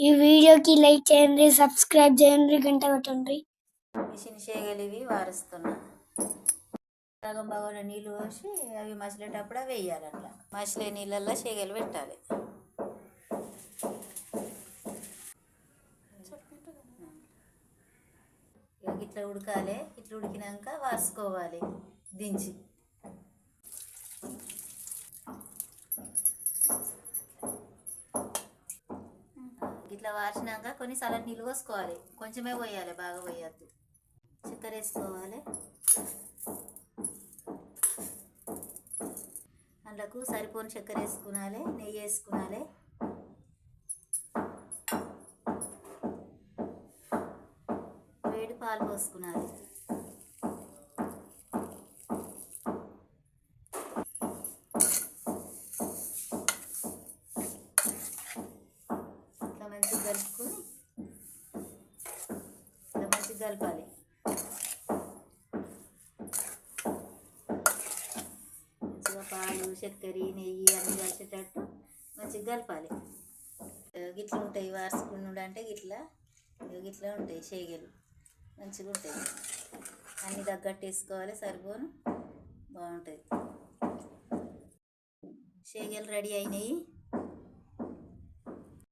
ఈ వీడియోకి లైక్ చేయండి సబ్స్క్రైబ్ చేయండి గంట కొట్టండి. మిషన్ చేయగలివి ఇవి వారుస్తున్నా. సగం బాగా నీళ్ళు పోసి అవి మసిలేటప్పుడు అవి వేయాలి అట్లా మసిలే నీళ్ళల్లో చేయగలి పెట్టాలి. ఇట్లా ఉడకాలి. ఇట్లా ఉడికినాక వార్చుకోవాలి. దించి. ఇట్లా వార్చినాక కొన్నిసార్లు సలడ్ నీళ్ళు పోసుకోవాలి. కొంచెమే పోయాలి బాగా పోయద్దు. చక్కెర వేసుకోవాలి. అందులోకు సరిపోని చక్కెర వేసుకునాలి నెయ్యి వేసుకునాలి. వేడి పాలు పోసుకునాలి. మంచిగా కలపాలి. మంచిగా పాలు చక్కెర నెయ్యి అన్నీ కలిసేటట్టు మంచిగా కలపాలి. గిట్లా ఉంటాయి వార్చుకున్నాడు అంటే గిట్లా గిట్లా ఉంటాయి షేగలు మంచిగా ఉంటాయి. అన్నీ తగ్గట్టు వేసుకోవాలి సరిపోను. బాగుంటుంది షేగలు రెడీ అయినాయి.